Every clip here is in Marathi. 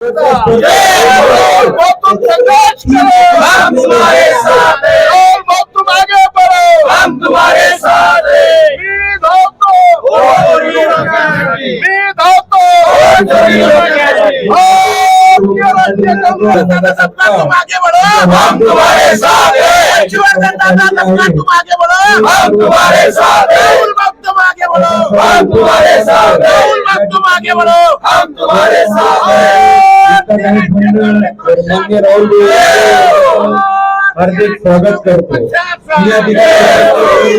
हम तुम्हारे साथ हैं। और बहुत तुम आगे बढ़ो हम तुम्हारे साथ हैं। वीर हो तो वीर हो तो आगे बढ़ो हम तुम्हारे साथ हैं। आगे बढ़ो हम तुम्हारे साथ हैं। हम तुम्हारे साथ हैं। तुम आगे बढ़ो हम तुम्हारे साथ हैं। राहुल हार्दिक स्वागत करतो. या ठिकाणी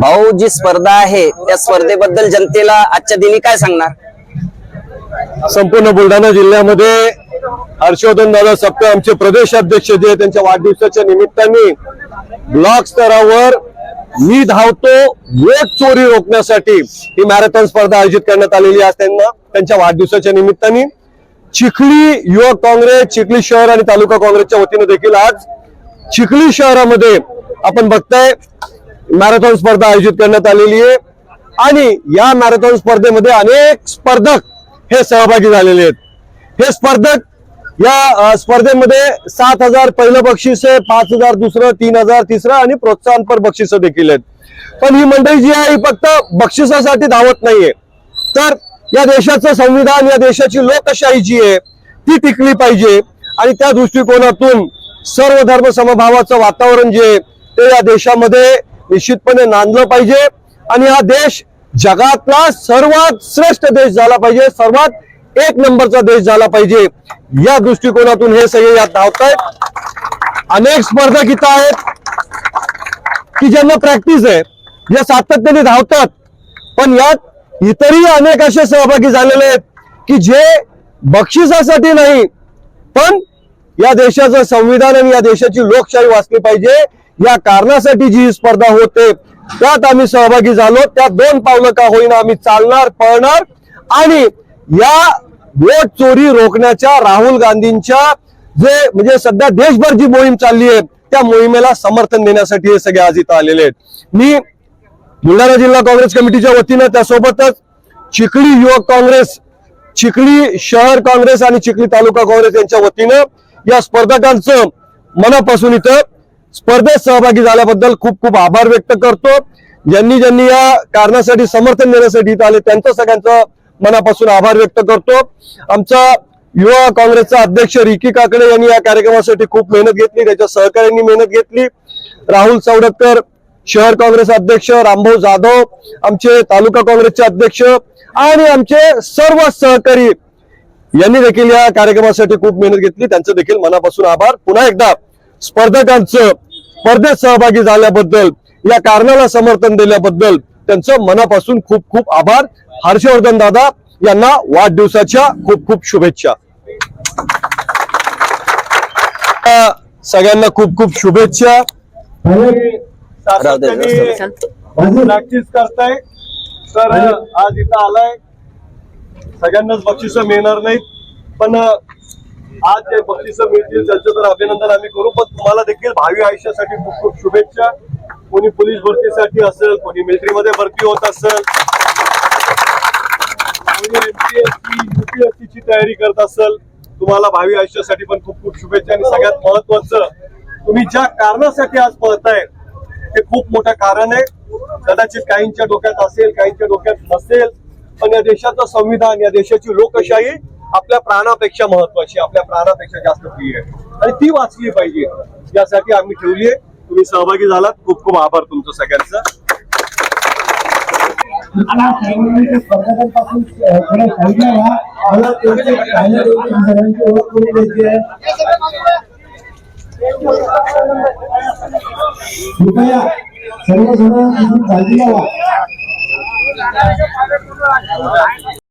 भाऊ जी स्पर्धा आहे त्या स्पर्धेबद्दल जनतेला आजच्या दिनी काय सांगणार? संपूर्ण बुलढाणा जिल्ह्यामध्ये हर्षवर्धन दादा सप्ते आमचे प्रदेश अध्यक्ष जे आहेत, त्यांच्या वाढदिवसाच्या निमित्ताने ब्लॉक स्तरावर मी धावतो वोट चोरी रोखण्यासाठी ही मॅरेथॉन स्पर्धा आयोजित करण्यात आलेली आहे. आज त्यांना त्यांच्या वाढदिवसाच्या निमित्ताने चिखली युवक काँग्रेस चिखली शहर आणि तालुका काँग्रेसच्या वतीने देखील आज चिखली शहरामध्ये आपण बघताय मॅरेथॉन स्पर्धा आयोजित करण्यात आलेली आहे. आणि या मॅरेथॉन स्पर्धेमध्ये अनेक स्पर्धक हे सहभागी झालेले आहेत. हे स्पर्धक या स्पर्धेमध्ये सात हजार पहिलं बक्षीस आहे पाच हजार दुसरं तीन हजार तिसरं आणि प्रोत्साहनपर बक्षिसं देखील आहेत. पण ही मंडळी जी आहे ही फक्त बक्षिसासाठी धावत नाहीये. तर या देशाचं संविधान या देशाची लोकशाही जी आहे ती टिकली पाहिजे. आणि त्या दृष्टिकोनातून सर्व धर्म समभावाचं वातावरण जे आहे ते या देशामध्ये निश्चितपणे नांदलं पाहिजे. आणि हा देश जगातला सर्वात श्रेष्ठ देश झाला पाहिजे सर्वात एक नंबरचा देश झाला पाहिजे. या दृष्टिकोनातून हे सगळे यात धावतायत. अनेक स्पर्धक इथं आहेत. की ज्यांना प्रॅक्टिस आहे. या सातत्याने धावतात. पण यात इतरही अनेक असे सहभागी झालेले आहेत की जे बक्षिसासाठी नाही पण या देशाचं संविधान आणि या देशाची लोकशाही वाचली पाहिजे. या कारणासाठी जी ही स्पर्धा होते त्यात आम्ही सहभागी झालो. त्या दोन पावलं का होईना आम्ही चालणार पळणार. आणि या वोट चोरी रोखण्याच्या राहुल गांधींच्या जे म्हणजे सध्या देशभर जी मोहीम चालली आहे त्या मोहिमेला समर्थन देण्यासाठी हे सगळे आज इथं आलेले आहेत. मी बुलढाणा जिल्हा काँग्रेस कमिटीच्या वतीनं त्यासोबतच चिखली युवक काँग्रेस चिखली शहर काँग्रेस आणि चिखली तालुका काँग्रेस यांच्या वतीनं या स्पर्धकांचं मनापासून इथं स्पर्धेत सहभागी झाल्याबद्दल खूप खूप आभार व्यक्त करतो. ज्यांनी ज्यांनी या कारणासाठी समर्थन देण्यासाठी इथं आले त्यांचं सगळ्यांचं मनापासून आभार व्यक्त करतो. आमचा युवा काँग्रेसचा अध्यक्ष रिकी काकडे यांनी या कार्यक्रमासाठी खूप मेहनत घेतली त्याच्या सहकार्यांनी मेहनत घेतली. राहुल चौडकर शहर काँग्रेस अध्यक्ष रामभाऊ जाधव आमचे तालुका काँग्रेसचे अध्यक्ष आणि आमचे सर्व सहकारी यांनी देखील या कार्यक्रमासाठी खूप मेहनत घेतली. त्यांचं देखील मनापासून आभार. पुन्हा एकदा स्पर्धकांचं स्पर्धेत सहभागी झाल्याबद्दल या कारणाला समर्थन दिल्याबद्दल त्यांचं मनापासून खूप खूप आभार. हर्षवर्धन दादा यांना वाढदिवसाच्या खूप खूप शुभेच्छा. सगळ्यांना खूप खूप शुभेच्छा. प्रॅक्टिस करताय. तर आज इथं आलाय. सगळ्यांनाच बक्षिस मिळणार नाहीत. पण आज जे बक्षिस मिळतील त्यांचं तर अभिनंदन आम्ही करू. पण तुम्हाला देखील भावी आयुष्यासाठी खूप खूप शुभेच्छा. कोणी पोलीस भरतीसाठी असेल कोणी मिलिटरीमध्ये भरती होत असेल कोणी एमपीएससी युपीएससी ची तयारी करत असेल तुम्हाला भावी आयुष्यासाठी पण खूप खूप शुभेच्छा आणि सगळ्यात महत्वाचं तुम्ही ज्या कारणासाठी आज पळताय हे खूप मोठं कारण आहे. कदाचित काहींच्या डोक्यात असेल काहींच्या डोक्यात नसेल पण या देशाचं संविधान या देशाची लोकशाही आपल्या प्राणापेक्षा महत्वाची आपल्या प्राणापेक्षा जास्त प्रिय आहे. आणि ती वाचली पाहिजे यासाठी आम्ही ठेवली आहे. तुम्ही सहभागी झालात. खूप खूप आभार तुमचं सगळ्यांचं. आहे. कृपया सर्वजण